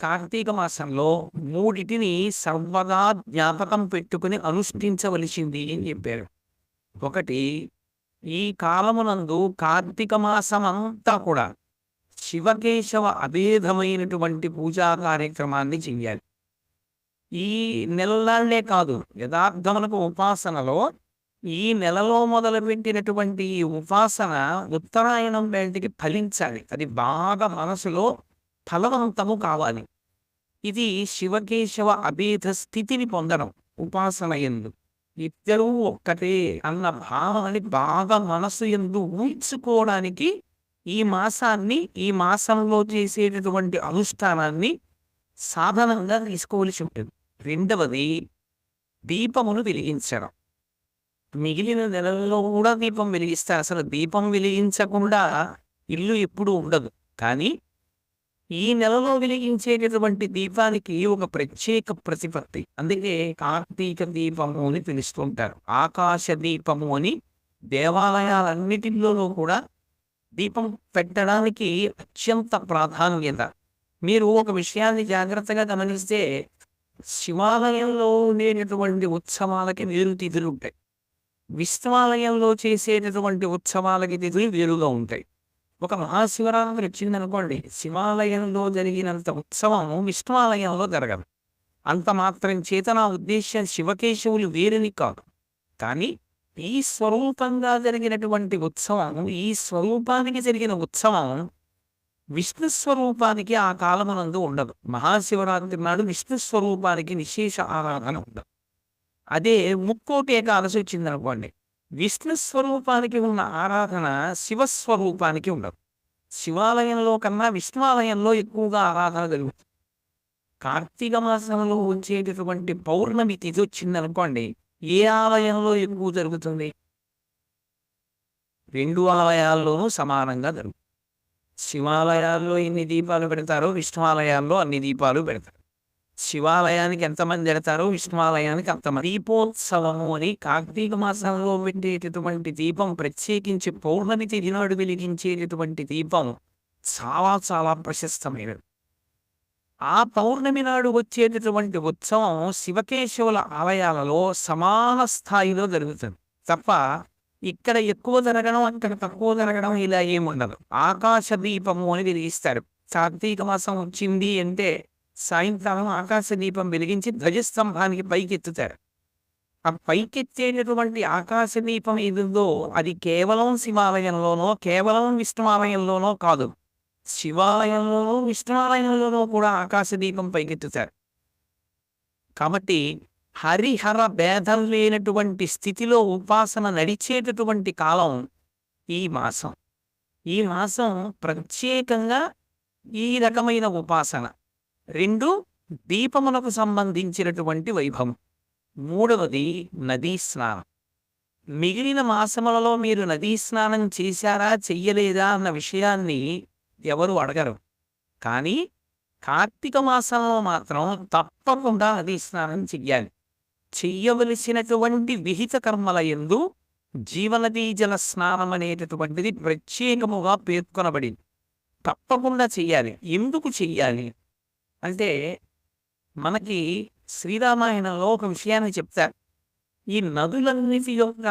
కార్తీక మాసంలో మూడిటిని సర్వదా జ్ఞాపకం పెట్టుకుని అనుష్ఠించవలసింది అని చెప్పారు. ఒకటి ఈ కాలమునందు కార్తీక మాసం అంతా కూడా శివకేశవ అభేదమైనటువంటి పూజా కార్యక్రమాన్ని చెయ్యాలి. ఈ నెలలాళ్ళే కాదు యథార్థములకు ఉపాసనలో ఈ నెలలో మొదలుపెట్టినటువంటి ఈ ఉపాసన ఉత్తరాయణం వేటికి ఫలించాలి. అది బాగా మనసులో ఫలవంతము కావాలి. ఇది శివకేశవ అభేద స్థితిని పొందడం ఉపాసన ఎందు. ఇద్దరూ ఒక్కటే అన్న భావాన్ని బాగా మనసు ఎందు ఊహించుకోవడానికి ఈ మాసాన్ని ఈ మాసంలో చేసేటటువంటి అనుష్ఠానాన్ని సాధనంగా తీసుకోవలసి ఉంటుంది. రెండవది దీపమును వెలిగించడం. మిగిలిన నెలల్లో కూడా దీపం వెలిగిస్తారు. అసలు దీపం వెలిగించకుండా ఇల్లు ఎప్పుడు ఉండదు. కానీ ఈ నెలలో వెలిగించేటటువంటి దీపానికి ఒక ప్రత్యేక ప్రతిపత్తి. అందుకే కార్తీక దీపము అని పిలుస్తుంటారు ఆకాశ దీపము అని దేవాలయాలన్నిటిలోనూ కూడా దీపం పెట్టడానికి అత్యంత ప్రాధాన్యత. మీరు ఒక విషయాన్ని జాగ్రత్తగా గమనిస్తే శివాలయంలో ఉండేటటువంటి ఉత్సవాలకి వేరు తిథులు ఉంటాయి విష్ణువాలయంలో చేసేటటువంటి ఉత్సవాలకి తిథులు వేరుగా ఉంటాయి. ఒక మహాశివరాత్రి వచ్చిందనుకోండి శివాలయంలో జరిగినంత ఉత్సవం విష్ణువాలయంలో జరగదు. అంత మాత్రం చేత నా ఉద్దేశ్యం శివకేశవులు వేరుని కాదు. కానీ ఈ స్వరూపంగా జరిగినటువంటి ఉత్సవం ఈ స్వరూపానికి జరిగిన ఉత్సవం విష్ణు స్వరూపానికి ఆ కాలమునందు ఉండదు. మహాశివరాత్రి నాడు విష్ణు స్వరూపానికి విశేష ఆరాధన ఉండదు. అదే ముక్కోటి ఏకాదశి వచ్చిందనుకోండి విష్ణు స్వరూపానికి ఉన్న ఆరాధన శివస్వరూపానికి ఉండదు. శివాలయంలో కన్నా విష్ణువాలయంలో ఎక్కువగా ఆరాధన జరుగుతుంది. కార్తీక మాసంలో వచ్చేటటువంటి పౌర్ణమి తిథి వచ్చిందనుకోండి ఏ ఆలయంలో ఎక్కువ జరుగుతుంది? రెండు ఆలయాల్లోనూ సమానంగా జరుగుతుంది. శివాలయాల్లో ఎన్ని దీపాలు పెడతారో విష్ణువాలయాల్లో అన్ని దీపాలు పెడతారు. శివాలయానికి ఎంతమంది వెళతారో? విష్ణువాలయానికి అంతమంది దీపోత్సవము అని కార్తీక మాసంలో పెట్టేటటువంటి దీపం ప్రత్యేకించి పౌర్ణమి తిథి నాడు వెలిగించేటటువంటి దీపం చాలా చాలా ప్రశస్తమైనది. ఆ పౌర్ణమి నాడు వచ్చేటటువంటి ఉత్సవం శివకేశవుల ఆలయాలలో సమాన స్థాయిలో జరుగుతుంది. తప్ప ఇక్కడ ఎక్కువ జరగడం అక్కడ తక్కువ జరగడం ఇలా ఏముండదు. ఆకాశ దీపము అని వెలిగిస్తారు. కార్తీక మాసం వచ్చింది అంటే సాయంకాలం ఆకాశ దీపం వెలిగించి ధ్వజస్తంభానికి పైకెత్తుతారు. ఆ పైకెత్తేటటువంటి ఆకాశ దీపం ఏదిందో అది కేవలం శివాలయంలోనో కేవలం విష్ణువాలయంలోనో కాదు. శివాలయంలోనూ విష్ణువాలయంలోనూ కూడా ఆకాశ దీపం పైకెత్తుతారు. కాబట్టి హరిహర భేదం లేనటువంటి స్థితిలో ఉపాసన నడిచేటటువంటి కాలం ఈ మాసం. ఈ మాసం ప్రత్యేకంగా ఈ రకమైన ఉపాసన. రెండు దీపములకు సంబంధించినటువంటి వైభవం. మూడవది నదీ స్నానం. మిగిలిన మాసములలో మీరు నదీ స్నానం చేశారా చెయ్యలేదా అన్న విషయాన్ని ఎవరు అడగరు. కానీ కార్తీక మాసంలో మాత్రం తప్పకుండా నదీ స్నానం చెయ్యాలి. చెయ్యవలసినటువంటి విహిత కర్మల ఎందు జీవనదీ జల స్నానం అనేటటువంటిది ప్రత్యేకముగా పేర్కొనబడింది. తప్పకుండా చెయ్యాలి. ఎందుకు చెయ్యాలి? అంటే మనకి శ్రీరామాయణంలో ఒక విషయాన్ని చెప్తారు. ఈ నదులన్నిటి యొక్క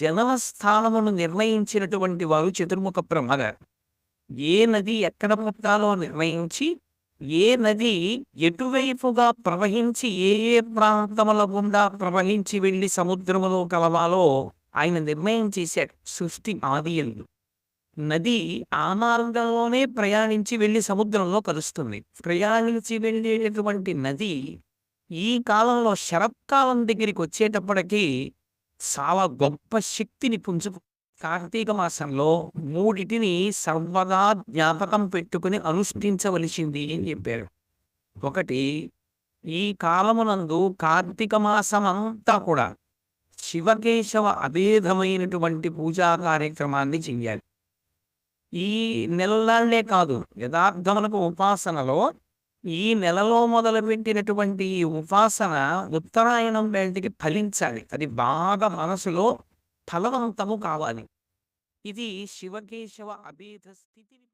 జనన స్థానమును నిర్ణయించినటువంటి వారు చతుర్ముఖ బ్రహ్మగారు ఏ నది ఎక్కడ పుట్టాలో నిర్ణయించి ఏ నది ఎటువైపుగా ప్రవహించి ఏ ఏ ప్రాంతముల గుండా ప్రవహించి వెళ్ళి సముద్రములో కలవాలో ఆయన నిర్ణయం చేశాడు సృష్టి ఆది ఎందు. నది ఆ మార్గంలోనే ప్రయాణించి వెళ్ళి సముద్రంలో కలుస్తుంది. ప్రయాణించి వెళ్ళేటటువంటి నది ఈ కాలంలో శరత్కాలం దగ్గరికి వచ్చేటప్పటికీ చాలా గొప్ప శక్తిని పుంజు కార్తీక మాసంలో మూడిటిని సర్వదా జ్ఞాపకం పెట్టుకుని అనుష్ఠించవలసింది అని చెప్పారు. ఒకటి ఈ కాలమునందు కార్తీక మాసం అంతా కూడా శివకేశవ అభేదమైనటువంటి పూజా కార్యక్రమాన్ని చెయ్యాలి. ఈ నెలలాళ్ళే కాదు యథార్థములకు ఉపాసనలో ఈ నెలలో మొదలుపెట్టినటువంటి ఈ ఉపాసన ఉత్తరాయణం వేటికి ఫలించాలి. అది బాగా మనసులో ఫలవంతము కావాలి. ఇది శివకేశవ అభేద స్థితిని